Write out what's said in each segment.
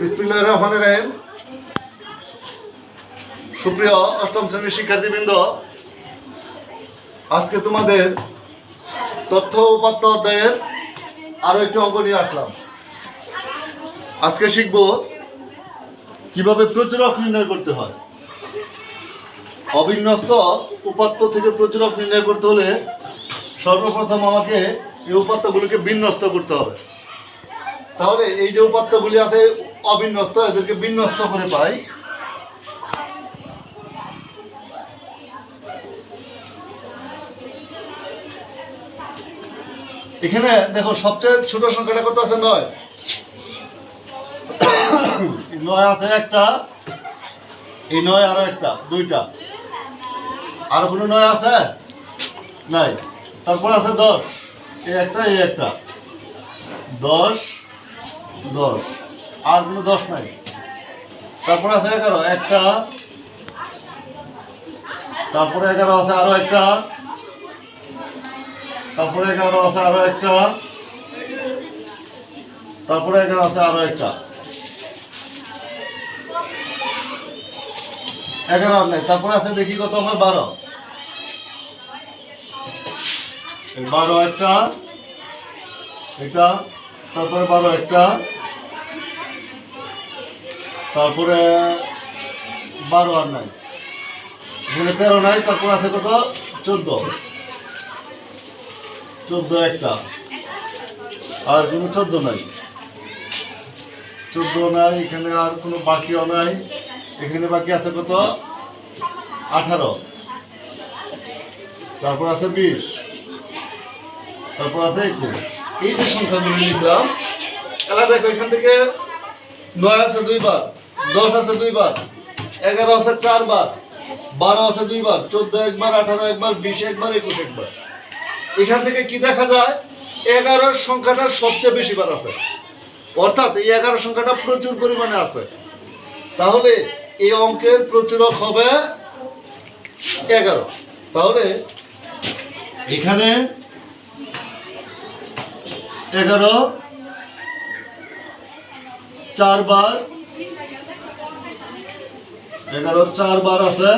বিসমিল্লাহ রহমান রাহিম। সুপ্রিয় অষ্টম শ্রেণির শিক্ষার্থীবৃন্দ, আজকে তোমাদের তথ্য উপাত্ত অধ্যায়ের আরও একটি অঙ্ক নিয়ে আসলাম। আজকে শিখব কীভাবে প্রচুরক নির্ণয় করতে হয়। অবিন্যস্ত উপাত্ত থেকে প্রচুরক নির্ণয় করতে হলে সর্বপ্রথম আমাকে এই উপাত্তগুলোকে বিন্যস্ত করতে হবে। তাহলে এই যে উপাত্তগুলি আছে অবিন্যস্ত, এদেরকে বিন্যস্ত করে পাই। এখানে দেখো, সবচেয়ে ছোট সংখ্যাটা কত আছে? নয়। নয় আছে একটা, এই নয় আরও একটা, দুইটা। আর কোনো নয় আছে? নাই। তারপর আছে দশ। এই একটা এই একটা। দশ দশ। আর কোনো দশ নাই। তারপরে আছে এগারো, একটা। তারপরে এগারো আছে আরও একটা। তারপরে এগারো আছে আরও একটা। তারপরে এগারো আছে আরও একটা। এগারো আর নাই, তারপরে আছে দেখি কত আমার বারো। বারো একটা, এটা, তারপরে বারো একটা। তারপরে বারো আর নাই এখানে তেরো নাই, তারপর আছে কত? চোদ্দ। চোদ্দ একটা। আর কোনো চোদ্দ নাই। চোদ্দ নাই, এখানে আর কোনো বাকিও নাই। এখানে বাকি আছে কত? আঠারো। তারপর আছে বিশ। তারপর আছে একুশ। এই যে সংখ্যাগুলো লিখলাম এলা দেখো এখান থেকে নয় আছে দুইবার, দশ আছে দুইবার, এগারো আছে চারবার, বারো আছে দুইবার, চোদ্দ একবার, আঠারো একবার, বিশ একবার, একুশ একবার। এখান থেকে কি দেখা যায়? এগারোর সংখ্যাটা সবচেয়ে বেশি বার আছে। অর্থাৎ এই এগারো সংখ্যাটা প্রচুর পরিমাণে আছে। তাহলে এই অঙ্কের প্রচুরক হবে এগারো। তাহলে এখানে এগারো চারবার। এগারো চারবার আছে।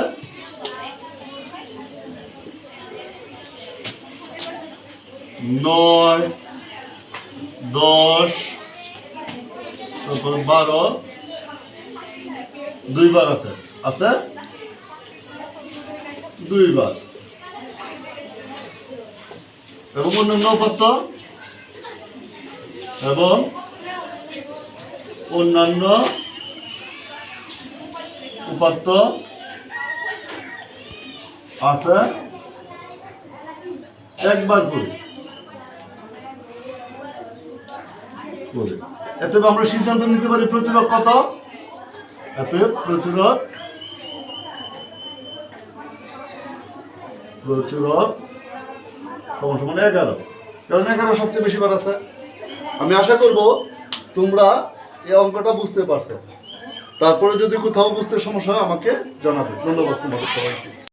নয়, দশ, তারপর বারো। দুইবার আছে। আছে? দুইবার। এবং অন্যান্য উপাত্ত? এবং অন্যান্য উপাত্ত আছে, একবার করে। এতে আমরা সিদ্ধান্ত নিতে পারি প্রচুরক কত? এতে প্রচুরক প্রচুরক সমান সমান এগারো। কারণ এগারো সবচেয়ে বেশি বার আছে। আমি আশা করব তোমরা এই অঙ্কটা বুঝতে পারছ। তারপরে যদি কোথাও বুঝতে সমস্যা হয় আমাকে জানাবে। ধন্যবাদ তোমাদের সবাইকে।